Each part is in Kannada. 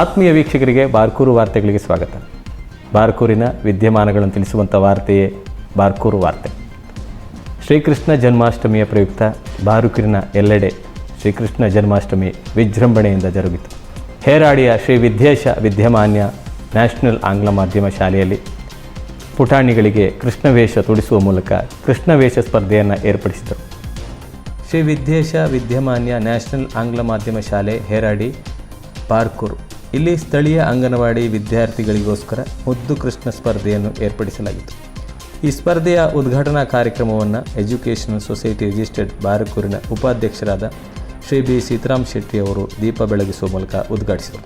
ಆತ್ಮೀಯ ವೀಕ್ಷಕರಿಗೆ ಬಾರ್ಕೂರು ವಾರ್ತೆಗಳಿಗೆ ಸ್ವಾಗತ. ಬಾರ್ಕೂರಿನ ವಿದ್ಯಮಾನಗಳನ್ನು ತಿಳಿಸುವಂಥ ವಾರ್ತೆಯೇ ಬಾರ್ಕೂರು ವಾರ್ತೆ. ಶ್ರೀಕೃಷ್ಣ ಜನ್ಮಾಷ್ಟಮಿಯ ಪ್ರಯುಕ್ತ ಬಾರುಕಿರಿನ ಎಲ್ಲೆಡೆ ಶ್ರೀಕೃಷ್ಣ ಜನ್ಮಾಷ್ಟಮಿ ವಿಜೃಂಭಣೆಯಿಂದ ಜರುಗಿತು. ಹೇರಾಡಿಯ ಶ್ರೀ ವಿದ್ಯೇಶ ವಿದ್ಯಮಾನ್ಯ ನ್ಯಾಷನಲ್ ಆಂಗ್ಲ ಮಾಧ್ಯಮ ಶಾಲೆಯಲ್ಲಿ ಪುಟಾಣಿಗಳಿಗೆ ಕೃಷ್ಣವೇಷ ತೊಡಿಸುವ ಮೂಲಕ ಕೃಷ್ಣವೇಷ ಸ್ಪರ್ಧೆಯನ್ನು ಏರ್ಪಡಿಸಿದರು. ಶ್ರೀ ವಿದ್ಯೇಶ ವಿದ್ಯಮಾನ್ಯ ನ್ಯಾಷನಲ್ ಆಂಗ್ಲ ಮಾಧ್ಯಮ ಶಾಲೆ ಹೇರಾಡಿ ಬಾರ್ಕೂರು. ಇಲ್ಲಿ ಸ್ಥಳೀಯ ಅಂಗನವಾಡಿ ವಿದ್ಯಾರ್ಥಿಗಳಿಗೋಸ್ಕರ ಮುದ್ದು ಕೃಷ್ಣ ಸ್ಪರ್ಧೆಯನ್ನು ಏರ್ಪಡಿಸಲಾಗಿತ್ತು. ಈ ಸ್ಪರ್ಧೆಯ ಉದ್ಘಾಟನಾ ಕಾರ್ಯಕ್ರಮವನ್ನು ಎಜುಕೇಷನ್ ಸೊಸೈಟಿ ರಿಜಿಸ್ಟರ್ಡ್ ಬಾರಕೂರಿನ ಉಪಾಧ್ಯಕ್ಷರಾದ ಶ್ರೀ ಬಿ ಸೀತಾರಾಮ್ ಶೆಟ್ಟಿ ಅವರು ದೀಪ ಬೆಳಗಿಸುವ ಮೂಲಕ ಉದ್ಘಾಟಿಸಿದರು.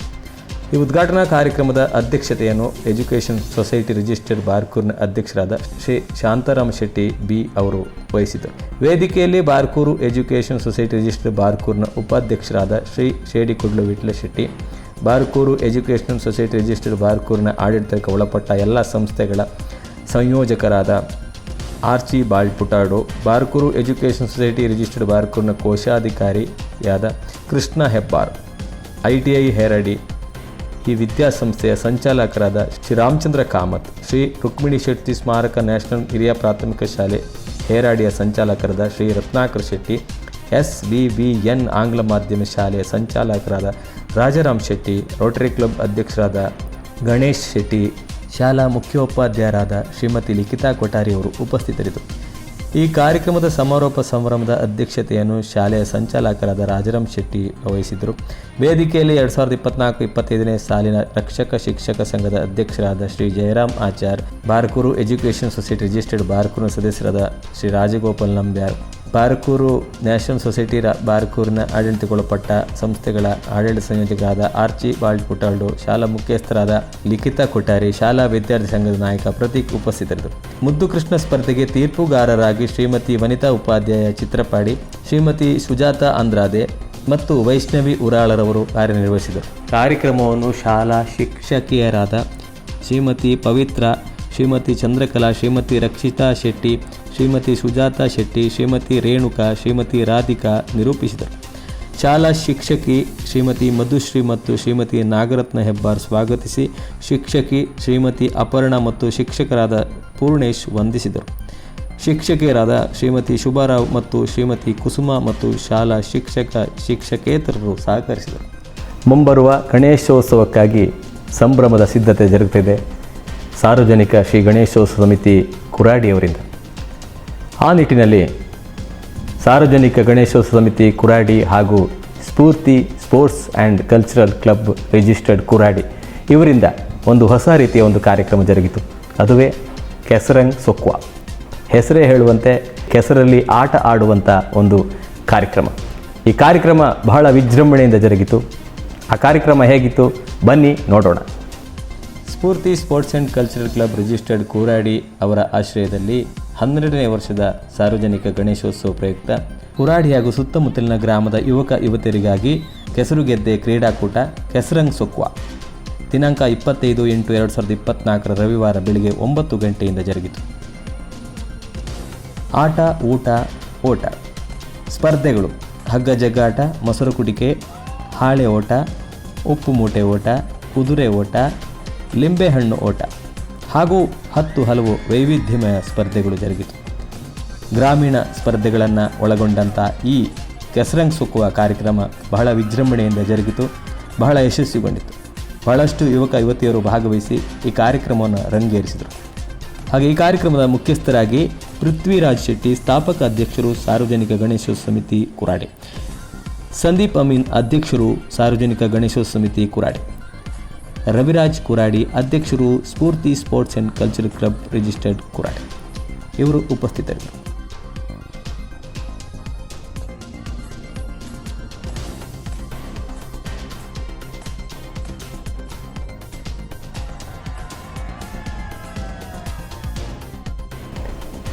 ಈ ಉದ್ಘಾಟನಾ ಕಾರ್ಯಕ್ರಮದ ಅಧ್ಯಕ್ಷತೆಯನ್ನು ಎಜುಕೇಷನ್ ಸೊಸೈಟಿ ರಿಜಿಸ್ಟರ್ಡ್ ಬಾರ್ಕೂರ್ನ ಅಧ್ಯಕ್ಷರಾದ ಶ್ರೀ ಶಾಂತಾರಾಮ್ ಶೆಟ್ಟಿ ಬಿ ಅವರು ವಹಿಸಿದರು ವೇದಿಕೆಯಲ್ಲಿ ಬಾರ್ಕೂರು ಎಜುಕೇಷನ್ ಸೊಸೈಟಿ ರಿಜಿಸ್ಟರ್ಡ್ ಬಾರ್ಕೂರ್ನ ಉಪಾಧ್ಯಕ್ಷರಾದ Shri Shedi Shedikudlu Vittal Shetty Barkur educational society registered ಬಾರ್ಕೂರಿನ ಆಡಳಿತಕ್ಕೆ ಒಳಪಟ್ಟ ಎಲ್ಲ ಸಂಸ್ಥೆಗಳ ಸಂಯೋಜಕರಾದ Archibald Furtado Barkur education society registered ಬಾರ್ಕೂರ್ನ ಕೋಶಾಧಿಕಾರಿಯಾದ Krishna Hebbar I T I Heradi, ಈ ವಿದ್ಯಾಸಂಸ್ಥೆಯ ಸಂಚಾಲಕರಾದ ಶ್ರೀ ರಾಮಚಂದ್ರ ಕಾಮತ್, ಶ್ರೀ ರುಕ್ಮಿಣಿ ಶೆಟ್ಟಿ ಸ್ಮಾರಕ ನ್ಯಾಷನಲ್ ಹಿರಿಯ ಪ್ರಾಥಮಿಕ ಶಾಲೆ ಹೇರಾಡಿಯ ಸಂಚಾಲಕರಾದ Shri Ratnakar Shetty S B B N ಆಂಗ್ಲ ಮಾಧ್ಯಮ ಶಾಲೆಯ ಸಂಚಾಲಕರಾದ ರಾಜಾರಾಮ್ ಶೆಟ್ಟಿ, ರೋಟರಿ ಕ್ಲಬ್ ಅಧ್ಯಕ್ಷರಾದ ಗಣೇಶ್ ಶೆಟ್ಟಿ, ಶಾಲಾ ಮುಖ್ಯೋಪಾಧ್ಯಾಯರಾದ ಶ್ರೀಮತಿ ಲಿಖಿತಾ ಕೊಠಾರಿ ಅವರು ಉಪಸ್ಥಿತರಿದ್ದರು. ಈ ಕಾರ್ಯಕ್ರಮದ ಸಮಾರೋಪ ಸಮಾರಂಭದ ಅಧ್ಯಕ್ಷತೆಯನ್ನು ಶಾಲೆಯ ಸಂಚಾಲಕರಾದ ರಾಜಾರಾಮ್ ಶೆಟ್ಟಿ ವಹಿಸಿದ್ದರು. ವೇದಿಕೆಯಲ್ಲಿ ಎರಡು ಸಾವಿರದ ಇಪ್ಪತ್ನಾಲ್ಕು ಇಪ್ಪತ್ತೈದನೇ ಸಾಲಿನ ರಕ್ಷಕ ಶಿಕ್ಷಕ ಸಂಘದ ಅಧ್ಯಕ್ಷರಾದ Shri Jayaram Achar, Barkur education society registered ಬಾರ್ಕೂರಿನ ಸದಸ್ಯರಾದ ಶ್ರೀ ರಾಜಗೋಪಾಲ್ ನಂಬ್ಯಾರ್ ಬಾರ್ಕೂರು ನ್ಯಾಷನಲ್ ಸೊಸೈಟಿ ರಾ ಬಾರ್ಕೂರಿನ ಆಡಳಿತಗೊಳಪಟ್ಟ ಸಂಸ್ಥೆಗಳ ಆಡಳಿತ ಸಂಯೋಜಕರಾದ ಆರ್ಚಿ ಬಾಲ್ಡ್ ಪುಟಾಲ್ಡೋ ಶಾಲಾ ಮುಖ್ಯಸ್ಥರಾದ ಲಿಖಿತಾ ಕೊಠಾರಿ, ಶಾಲಾ ವಿದ್ಯಾರ್ಥಿ ಸಂಘದ ನಾಯಕ ಪ್ರತೀಕ್ ಉಪಸ್ಥಿತರಿದ್ದರು. ಮುದ್ದು ಕೃಷ್ಣ ಸ್ಪರ್ಧೆಗೆ ತೀರ್ಪುಗಾರರಾಗಿ ಶ್ರೀಮತಿ ವನಿತಾ ಉಪಾಧ್ಯಾಯ ಚಿತ್ರಪಾಡಿ, ಶ್ರೀಮತಿ ಸುಜಾತಾ ಅಂದ್ರಾದೆ ಮತ್ತು ವೈಷ್ಣವಿ ಉರಾಳರವರು ಕಾರ್ಯನಿರ್ವಹಿಸಿದರು. ಕಾರ್ಯಕ್ರಮವನ್ನು ಶಾಲಾ ಶಿಕ್ಷಕಿಯರಾದ ಶ್ರೀಮತಿ ಪವಿತ್ರ ಶ್ರೀಮತಿ ಚಂದ್ರಕಲಾ, ಶ್ರೀಮತಿ ರಕ್ಷಿತಾ ಶೆಟ್ಟಿ, ಶ್ರೀಮತಿ ಸುಜಾತಾ ಶೆಟ್ಟಿ, ಶ್ರೀಮತಿ ರೇಣುಕಾ, ಶ್ರೀಮತಿ ರಾಧಿಕಾ ನಿರೂಪಿಸಿದರು. ಶಾಲಾ ಶಿಕ್ಷಕಿ ಶ್ರೀಮತಿ ಮಧುಶ್ರೀ ಮತ್ತು ಶ್ರೀಮತಿ ನಾಗರತ್ನ ಹೆಬ್ಬಾರ್ ಸ್ವಾಗತಿಸಿ ಶಿಕ್ಷಕಿ ಶ್ರೀಮತಿ ಅಪರ್ಣ ಮತ್ತು ಶಿಕ್ಷಕರಾದ ಪೂರ್ಣೇಶ್ ವಂದಿಸಿದರು. ಶಿಕ್ಷಕಿಯರಾದ ಶ್ರೀಮತಿ ಶುಭಾರಾವ್ ಮತ್ತು ಶ್ರೀಮತಿ ಕುಸುಮ ಮತ್ತು ಶಾಲಾ ಶಿಕ್ಷಕ ಶಿಕ್ಷಕೇತರರು ಸಹಕರಿಸಿದರು. ಮುಂಬರುವ ಗಣೇಶೋತ್ಸವಕ್ಕಾಗಿ ಸಂಭ್ರಮದ ಸಿದ್ಧತೆ ಜರುಗುತ್ತಿದೆ. ಸಾರ್ವಜನಿಕ ಶ್ರೀ ಗಣೇಶೋತ್ಸವ ಸಮಿತಿ ಕುರಾಡಿಯವರಿಂದ ಆ ನಿಟ್ಟಿನಲ್ಲಿ ಸಾರ್ವಜನಿಕ ಗಣೇಶೋತ್ಸವ ಸಮಿತಿ ಕುರಾಡಿ ಹಾಗೂ Spoorthi sports and cultural club registered Kuradi ಇವರಿಂದ ಒಂದು ಹೊಸ ರೀತಿಯ ಒಂದು ಕಾರ್ಯಕ್ರಮ ಜರುಗಿತು. ಅದುವೇ ಕೆಸರಂಗ್ ಸೊಕ್ವ. ಹೆಸರೇ ಹೇಳುವಂತೆ ಕೆಸರಲ್ಲಿ ಆಟ ಆಡುವಂಥ ಒಂದು ಕಾರ್ಯಕ್ರಮ. ಈ ಕಾರ್ಯಕ್ರಮ ಬಹಳ ವಿಜೃಂಭಣೆಯಿಂದ ಜರುಗಿತು. ಆ ಕಾರ್ಯಕ್ರಮ ಹೇಗಿತ್ತು? ಬನ್ನಿ ನೋಡೋಣ. Spoorthi sports and cultural club registered Kuradi ಅವರ ಆಶ್ರಯದಲ್ಲಿ ಹನ್ನೆರಡನೇ ವರ್ಷದ ಸಾರ್ವಜನಿಕ ಗಣೇಶೋತ್ಸವ ಪ್ರಯುಕ್ತ ಕುರಾಡಿ ಹಾಗೂ ಸುತ್ತಮುತ್ತಲಿನ ಗ್ರಾಮದ ಯುವಕ ಯುವತಿಯರಿಗಾಗಿ ಕೆಸರುಗೆದ್ದೆ ಕ್ರೀಡಾಕೂಟ ಕೆಸರಂಗ್ ಸೊಕ್ವಾ. ದಿನಾಂಕ ಇಪ್ಪತ್ತೈದು ಎಂಟು ಎರಡು ಸಾವಿರದ ಇಪ್ಪತ್ನಾಲ್ಕರ ರವಿವಾರ ಬೆಳಿಗ್ಗೆ ಒಂಬತ್ತು ಗಂಟೆಯಿಂದ ಜರುಗಿತು. ಆಟ, ಊಟ, ಓಟ. ಸ್ಪರ್ಧೆಗಳು. ಹಗ್ಗ ಜಗ್ಗಾಟ, ಮೊಸರು ಕುಡಿಕೆ, ಹಾಳೆ ಓಟ, ಉಪ್ಪು ಮೂಟೆ ಓಟ, ಕುದುರೆ ಓಟ ಲಿಂಬೆಹಣ್ಣು ಓಟ ಹಾಗೂ ಹತ್ತು ಹಲವು ವೈವಿಧ್ಯಮಯ ಸ್ಪರ್ಧೆಗಳು ಜರುಗಿತು. ಗ್ರಾಮೀಣ ಸ್ಪರ್ಧೆಗಳನ್ನು ಒಳಗೊಂಡಂಥ ಈ ಕೆಸರಂಗ್ ಸುಕ್ಕುವ ಕಾರ್ಯಕ್ರಮ ಬಹಳ ವಿಜೃಂಭಣೆಯಿಂದ ಜರುಗಿತು, ಬಹಳ ಯಶಸ್ವಿಗೊಂಡಿತು. ಬಹಳಷ್ಟು ಯುವಕ ಯುವತಿಯರು ಭಾಗವಹಿಸಿ ಈ ಕಾರ್ಯಕ್ರಮವನ್ನು ರಂಗೇರಿಸಿದರು. ಹಾಗೆ ಈ ಕಾರ್ಯಕ್ರಮದ ಮುಖ್ಯಸ್ಥರಾಗಿ ಪೃಥ್ವಿರಾಜ್ ಶೆಟ್ಟಿ, ಸ್ಥಾಪಕ ಅಧ್ಯಕ್ಷರು ಸಾರ್ವಜನಿಕ ಗಣೇಶೋತ್ಸವ ಸಮಿತಿ ಕುರಾಡೆ, ಸಂದೀಪ್ ಅಮೀನ್ ಅಧ್ಯಕ್ಷರು ಸಾರ್ವಜನಿಕ ಗಣೇಶೋತ್ಸವ ಸಮಿತಿ ಕುರಾಡೆ. ರವಿರಾಜ್ ಕುರಾಡಿ ಅಧ್ಯಕ್ಷರು Spoorthi sports and cultural club registered Kuradi. ಇವರು ಉಪಸ್ಥಿತರಿದ್ದರು.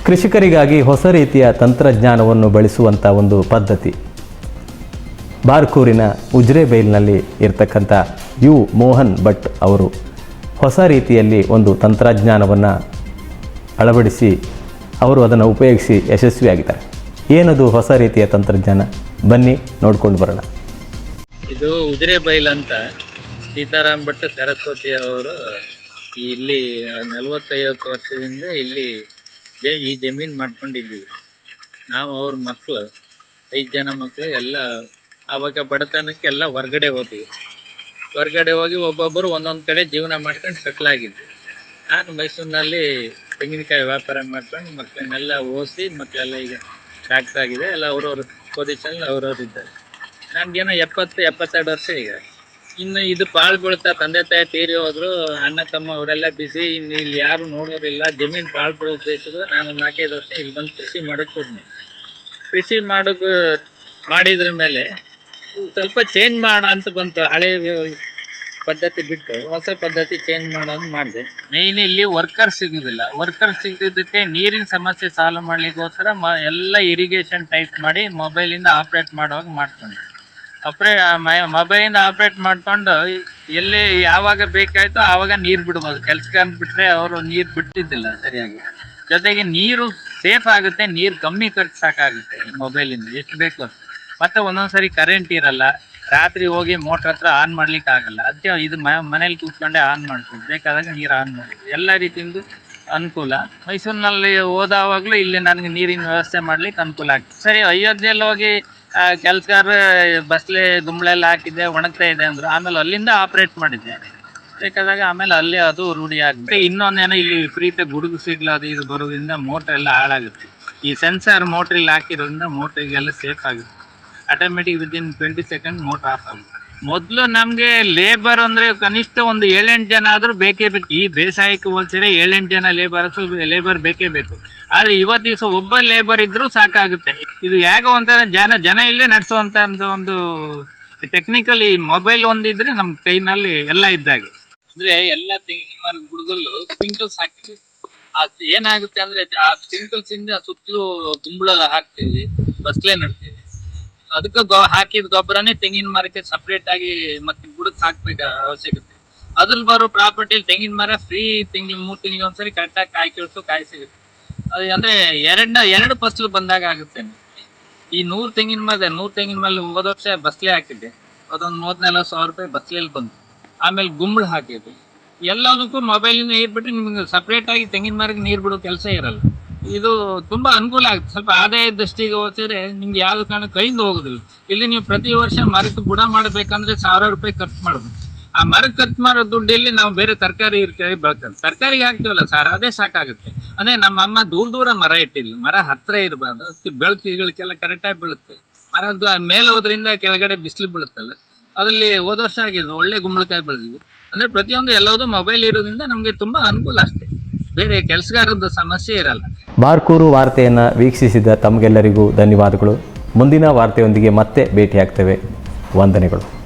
ಕೃಷಿಕರಿಗಾಗಿ ಹೊಸ ರೀತಿಯ ತಂತ್ರಜ್ಞಾನವನ್ನು ಬಳಸುವಂಥ ಒಂದು ಪದ್ಧತಿ. ಬಾರ್ಕೂರಿನ ಉಜ್ರೆಬೈಲ್ನಲ್ಲಿ ಇರ್ತಕ್ಕಂಥ ಯು ಮೋಹನ್ ಭಟ್ ಅವರು ಹೊಸ ರೀತಿಯಲ್ಲಿ ಒಂದು ತಂತ್ರಜ್ಞಾನವನ್ನು ಅಳವಡಿಸಿ ಅವರು ಅದನ್ನು ಉಪಯೋಗಿಸಿ ಯಶಸ್ವಿಯಾಗಿದ್ದಾರೆ. ಏನದು ಹೊಸ ರೀತಿಯ ತಂತ್ರಜ್ಞಾನ? ಬನ್ನಿ ನೋಡ್ಕೊಂಡು ಬರೋಣ. ಇದು ಉಜಿರೆ ಬೈಲ್ ಅಂತ ಸೀತಾರಾಮ್ ಭಟ್ ಸರಸ್ವತಿ ಅವರು ಇಲ್ಲಿ ನಲವತ್ತೈವತ್ತು ವರ್ಷದಿಂದ ಇಲ್ಲಿ ಈ ಜಮೀನು ಮಾಡ್ಕೊಂಡಿದ್ದೀವಿ. ನಾವು ಅವ್ರ ಮಕ್ಕಳು ಐದು ಜನ ಮಕ್ಕಳು ಎಲ್ಲ ಅವಾಗ ಬಡತನಕ್ಕೆ ಎಲ್ಲ ಹೊರ್ಗಡೆ ಹೋದ್ವಿ. ಹೊರ್ಗಡೆ ಹೋಗಿ ಒಬ್ಬೊಬ್ಬರು ಒಂದೊಂದು ಕಡೆ ಜೀವನ ಮಾಡ್ಕೊಂಡು ಸೆಟ್ಲ್ ಆಗಿದ್ವಿ. ನಾನು ಮೈಸೂರಿನಲ್ಲಿ ತೆಂಗಿನಕಾಯಿ ವ್ಯಾಪಾರ ಮಾಡ್ಕೊಂಡು ಮಕ್ಕಳನ್ನೆಲ್ಲ ಓದಿಸಿ ಮಕ್ಕಳೆಲ್ಲ ಈಗ ಸಾಕಾಗಿದೆ ಎಲ್ಲ ಅವ್ರವ್ರ ಪೊಸಿಷನ್ ಅವ್ರವ್ರು ಇದ್ದಾರೆ. ಏನೋ ಎಪ್ಪತ್ತು, ಎಪ್ಪತ್ತೆರಡು ವರ್ಷ ಈಗ. ಇನ್ನು ಇದು ಪಾಳು ಬೀಳ್ತಾ ತಂದೆ ತಾಯಿ ತೀರಿ ಹೋದ್ರು, ಅಣ್ಣ, ತಮ್ಮ ಅವರೆಲ್ಲ ಬಿಸಿ ಇನ್ನು ಇಲ್ಲಿ ಯಾರು ನೋಡೋರಿಲ್ಲ. ಜಮೀನು ಪಾಳು ಬೀಳ್ಬೇಕು ನಾನು ನಾಲ್ಕೈದು ವರ್ಷ ಇಲ್ಲಿ ಬಂದು ಕೃಷಿ ಮಾಡೋಕ್ಕೆ ಕೃಷಿ ಮಾಡೋಕ್ಕೆ ಮಾಡಿದ್ರ ಮೇಲೆ ಸ್ವಲ್ಪ ಚೇಂಜ್ ಮಾಡ ಅಂತ ಬಂತು. ಹಳೆ ಪದ್ಧತಿ ಬಿಟ್ಟು ಹೊಸ ಪದ್ಧತಿ ಚೇಂಜ್ ಮಾಡೋದು ಮಾಡಿದೆ. ಮೇಯ್ನ್ ಇಲ್ಲಿ ವರ್ಕರ್ ಸಿಗುದಿಲ್ಲ. ವರ್ಕರ್ ಸಿಗದಿದ್ದಕ್ಕೆ ನೀರಿನ ಸಮಸ್ಯೆ ಸಾಲ್ವ್ ಮಾಡ್ಲಿಕ್ಕೋಸ್ಕರ ಮ, ಎಲ್ಲ ಇರಿಗೇಷನ್ ಟೈಪ್ ಮಾಡಿ ಮೊಬೈಲಿಂದ ಆಪ್ರೇಟ್ ಮಾಡುವಾಗ ಮಾಡ್ಕೊಂಡೆ ಅಪ್ರೇ ಮೊಬೈಲಿಂದ ಆಪ್ರೇಟ್ ಮಾಡ್ಕೊಂಡು ಎಲ್ಲಿ ಯಾವಾಗ ಬೇಕಾಯ್ತೋ ಆವಾಗ ನೀರು ಬಿಡ್ಬೋದು. ಕೆಲ್ಸಕ್ಕೆ ಅಂದ್ಬಿಟ್ರೆ ಅವರು ನೀರು ಬಿಟ್ಟಿದ್ದಿಲ್ಲ ಸರಿಯಾಗಿ. ಜೊತೆಗೆ ನೀರು ಸೇಫ್ ಆಗುತ್ತೆ, ನೀರು ಕಮ್ಮಿ ಖರ್ಚು ಸಾಕಾಗುತ್ತೆ ಮೊಬೈಲಿಂದ ಎಷ್ಟು ಬೇಕು ಅಷ್ಟು. ಮತ್ತೆ ಒಂದೊಂದ್ಸರಿ ಕರೆಂಟ್ ಇರಲ್ಲ, ರಾತ್ರಿ ಹೋಗಿ ಮೋಟ್ರ್ ಹತ್ರ ಆನ್ ಮಾಡ್ಲಿಕ್ಕೆ ಆಗಲ್ಲ. ಅದಕ್ಕೆ ಇದು ಮನೇಲಿ ಕೂತ್ಕೊಂಡೆ ಆನ್ ಮಾಡ್ತೀವಿ. ಬೇಕಾದಾಗ ನೀರು ಆನ್ ಮಾಡ್ತೀವಿ. ಎಲ್ಲ ರೀತಿಯಿಂದ ಅನುಕೂಲ. ಮೈಸೂರಿನಲ್ಲಿ ಹೋದಾವಾಗ್ಲೂ ಇಲ್ಲಿ ನನಗೆ ನೀರಿನ ವ್ಯವಸ್ಥೆ ಮಾಡ್ಲಿಕ್ಕೆ ಅನುಕೂಲ ಆಗ್ತದೆ. ಸರಿ, ಅಯೋಧ್ಯೆಯಲ್ಲಿ ಹೋಗಿ ಕೆಲ್ಸಗಾರ ಬಸ್ಲೆ ಗುಂಬಳೆಲ್ಲ ಹಾಕಿದ್ದೆ, ಒಣಗ್ತಾ ಇದೆ ಅಂದ್ರು. ಆಮೇಲೆ ಅಲ್ಲಿಂದ ಆಪ್ರೇಟ್ ಮಾಡಿದ್ದೆ. ಬೇಕಾದಾಗ ಆಮೇಲೆ ಅಲ್ಲಿ ಅದು ರೂಢಿ ಆಗುತ್ತೆ ಇನ್ನೊಂದೇನೋ ಇಲ್ಲಿ ವಿಪರೀತ ಗುಡುಗು ಸಿಗ್ಲ, ಅದು ಇದು ಬರೋದ್ರಿಂದ ಮೋಟ್ರ್ ಎಲ್ಲ ಹಾಳಾಗುತ್ತೆ. ಈ ಸೆನ್ಸಾರ್ ಮೋಟ್ರ್ ಇಲ್ಲಿ ಹಾಕಿರೋದ್ರಿಂದ ಮೋಟ್ರಿಗೆಲ್ಲ ಸೇಫ್ ಆಗುತ್ತೆ. Automatic within twenty second motor off ಆಗುತ್ತೆ ಮೊದಲು ನಮಗೆ ಲೇಬರ್ ಅಂದ್ರೆ ಕನಿಷ್ಠ ಒಂದು ಏಳೆಂಟು ಜನ ಆದ್ರೂ ಬೇಕೇ ಬೇಕು. ಈ ಬೇಸಾಯಕ್ಕೆ ಹೋಲ್ಸಿದ್ರೆ ಏಳೆಂಟು ಜನ ಲೇಬರ್ಸ್ ಲೇಬರ್ ಬೇಕೇ ಬೇಕು. ಆದ್ರೆ ಇವತ್ತು ದಿವಸ ಒಬ್ಬ ಲೇಬರ್ ಇದ್ದರೂ ಸಾಕಾಗುತ್ತೆ. ಇದು ಯಾಕೋ ಅಂತ ಜನ ಜನ ಇಲ್ಲೇ ನಡೆಸುವಂಥ ಒಂದು ಟೆಕ್ನಿಕಲಿ ಮೊಬೈಲ್ ಒಂದಿದ್ರೆ ನಮ್ ಕೈನಲ್ಲಿ ಎಲ್ಲ ಇದ್ದಾಗ. ಅಂದ್ರೆ ಎಲ್ಲ ತೆಂಗಿನ ಗುಡುಗಲ್ಲು ಸ್ಪ್ರಿಂಕಲ್ಸ್ ಹಾಕ್ತೀವಿ. ಅದು ಏನಾಗುತ್ತೆ ಅಂದ್ರೆ ಆ ಸ್ಪ್ರಿಂಕಲ್ಸ್ ಇಂದ ಸುತ್ತಲೂ ಕುಂಬಳ ಹಾಕ್ತೀವಿ. ಬಸ್ಲೇ ನಡ್ತೀವಿ. ಅದಕ್ಕೆ ಗೊ ಹಾಕಿದ ಗೊಬ್ಬರನೇ ತೆಂಗಿನ ಮರಕ್ಕೆ ಸಪ್ರೇಟ್ ಆಗಿ ಮತ್ತೆ ಬುಡಕ್ ಹಾಕ್ಬೇಕು ಅವಶ್ಯಕತೆ ಅದ್ರಲ್ಲಿ ಬರೋ ಪ್ರಾಪರ್ಟಿ ತೆಂಗಿನ ಮರ ಫ್ರೀ ತಿಂಗ್ಳು, ಮೂರ್ ತಿಂಗಳಿಗೆ ಒಂದ್ಸರಿ ಕರೆಕ್ಟಾಗಿ ಕಾಯಿ ಕೀಳ್ಸು ಕಾಯಿ ಸಿಗುತ್ತೆ. ಅದು ಅಂದ್ರೆ ಎರಡ್ನ, ಎರಡು ಫಸಲು ಬಂದಾಗ ಆಗುತ್ತೆ. ಈ ನೂರ್ ತೆಂಗಿನ ಮರದ ನೂರ್ ತೆಂಗಿನ ಮೇಲೆ ಹೋದ ವರ್ಷ ಬಸ್ಲೆ ಹಾಕಿದ್ದೆ. ಅದೊಂದು ಮೂವತ್ ನಲ್ವತ್ತು ಸಾವಿರ ರೂಪಾಯಿ ಬಸ್ಲೆಯಲ್ಲಿ ಬಂತು. ಆಮೇಲೆ ಗುಂಬಳ ಹಾಕಿದ್ದೆ. ಎಲ್ಲದಕ್ಕೂ ಮೊಬೈಲಿಂದ ನೀರ್ ಬಿಟ್ಟು ನಿಮ್ಗೆ ಸಪ್ರೇಟ್ ಆಗಿ ತೆಂಗಿನ ಮರಕ್ಕೆ ನೀರು ಬಿಡೋ ಕೆಲಸ ಇರಲ್ಲ. ಇದು ತುಂಬಾ ಅನುಕೂಲ ಆಗುತ್ತೆ. ಸ್ವಲ್ಪ ಆದಾಯ ದೃಷ್ಟಿಗೆ ಹೋದರೆ ನಿಮ್ಗೆ ಯಾವ ಕಾರಣ ಕೈಯಿಂದ ಹೋಗುದಿಲ್ಲ. ಇಲ್ಲಿ ನೀವು ಪ್ರತಿ ವರ್ಷ ಮರಕ್ಕೆ ಬುಡ ಮಾಡ್ಬೇಕಂದ್ರೆ ಸಾವಿರ ರೂಪಾಯಿ ಖರ್ಚು ಮಾಡಬೇಕು ಆ ಮರಕ್ಕೆ ಖರ್ಚು ಮಾಡೋ ದುಡ್ಡಲ್ಲಿ ನಾವು ಬೇರೆ ತರಕಾರಿ ಇರ್ತೀವಿ ಬೆಳ್ಕೊಂಡು ತರಕಾರಿಗೆ ಹಾಕ್ತೀವಲ್ಲ ಸರ್, ಅದೇ ಸಾಕಾಗುತ್ತೆ. ಅಂದ್ರೆ ನಮ್ಮ ಅಮ್ಮ ದೂರ ದೂರ ಮರ ಇಟ್ಟಿಲ್ಲ ಮರ ಹತ್ರ ಇರಬಾರ್ದು. ಅದಕ್ಕೆ ಬೆಳಕು ಗಿಳಕೆಲ್ಲ ಕರೆಕ್ಟಾಗಿ ಬೀಳುತ್ತೆ. ಮರದ್ದು ಮೇಲೆ ಹೋದ್ರಿಂದ ಕೆಳಗಡೆ ಬಿಸಿಲು ಬೀಳುತ್ತಲ್ಲ. ಅದರಲ್ಲಿ ಹೋದ ವರ್ಷ ಆಗಿದ್ದು ಒಳ್ಳೆ ಗುಂಬಳಕಾಯಿ ಬೆಳೆದಿದ್ವಿ. ಅಂದ್ರೆ ಪ್ರತಿಯೊಂದು ಎಲ್ಲದೂ ಮೊಬೈಲ್ ಇರೋದ್ರಿಂದ ನಮ್ಗೆ ತುಂಬಾ ಅನುಕೂಲ ಅಷ್ಟೇ. ಬೇರೆ ಕೆಲಸಗಾರದ್ದು ಸಮಸ್ಯೆ ಇರಲ್ಲ. ಬಾರ್ಕೂರು ವಾರ್ತೆಯನ್ನು ವೀಕ್ಷಿಸಿದ ತಮಗೆಲ್ಲರಿಗೂ ಧನ್ಯವಾದಗಳು. ಮುಂದಿನ ವಾರ್ತೆಯೊಂದಿಗೆ ಮತ್ತೆ ಭೇಟಿಯಾಗ್ತೇವೆ. ವಂದನೆಗಳು.